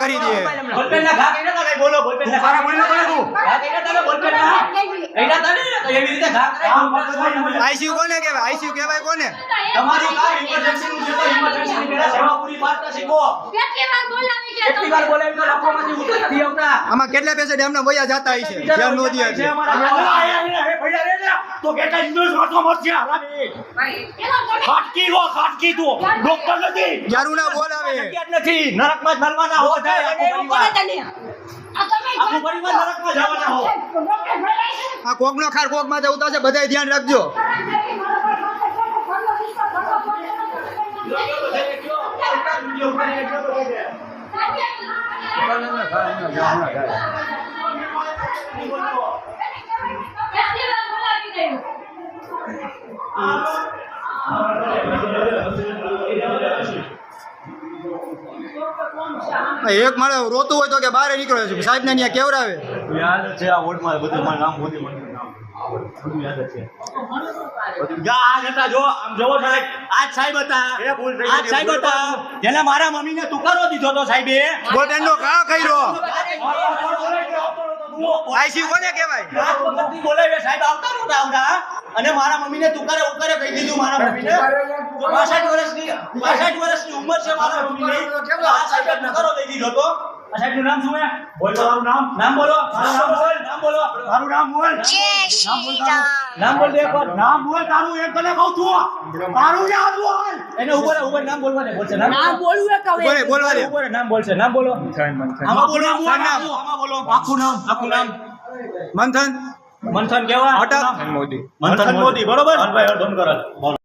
કરી દે. બોલો, બોલીને બોલે એવી રીતે ઘા કરાય. આઈસીયુ કોને કહેવાય? આઈસીયુ કહેવાય કોને? તમારી કાર ઇમરજન્સી નું છે તો ઇમરજન્સી ની પહેલા સેવા પૂરી પાડતા શીખો. કેટલી વાર બોલાવી તો લખવામાંથી ઉતર નથી આવતા. આમાં કેટલા પેસેન્ટ એમને વયા જતા છે ધ્યાન નો દે છે. છે રે તો કેટલા ઇન્દોર વાતો છે હરામી ખાટકી રો ખાટકી તું. ડોક્ટર નથી. યારું ના બોલાવે નથી. નરકમાં જ મરવાના હો જાય. આખું પરિવાર. આખું પરિવાર નરકમાં જવાના હો. આ કોક નો ખાર કોકમાં ઉતારશે બધાય ધ્યાન રાખજો. એક મારે રોતું હોય તો કે બહાર નીકળ્યો છે. સાહેબ ને ત્યાં કેવરાવે યાદ છે આ વોર્ડમાં બધું મારું નામ મોદી મંડળ નામ. બધું યાદ છે. આજ હતા જો આમ જોવો સાહેબ. આજ સાહેબ હતા. આજ સાહેબ હતા. જેને મારા મમ્મીને તુકારો દીધો તો સાહેબે બોલપેન નો ઘા કર્યો. આઈસીયુ કોને કહેવાય? બોલાવે સાહેબ આવતા નહોતા આવતા. અને મારા મમ્મીને તુકારે ઉકારે કહી દીધું મારા મમ્મીને. પાસઠ વર્ષની પાસઠ વર્ષની ઉંમર છે મારા મમ્મીની. આ સાહેબે તુકારો દીધો તો આ સાહેબનું નામ શું હે? બોલ. તમારું નામ નામ બોલો. મારું નામ બોલ? નામ બોલો. તારું નામ બોલ નામ બોલ દે એકવાર નામ બોલ તારું એક તને કહું છું. તારું યાદ બોલ એને ઉપર ઉપર નામ બોલવા દે બોલશે. નામ નામ બોલવું એ કહે બોલે બોલવા દે. ઉપર નામ બોલશે. નામ બોલો. આમાં બોલો આમાં નામ. આમાં બોલો. આખું નામ. આખું નામ. મંથન. મંથન કેવા? અટક મંથન મોદી. બરોબર?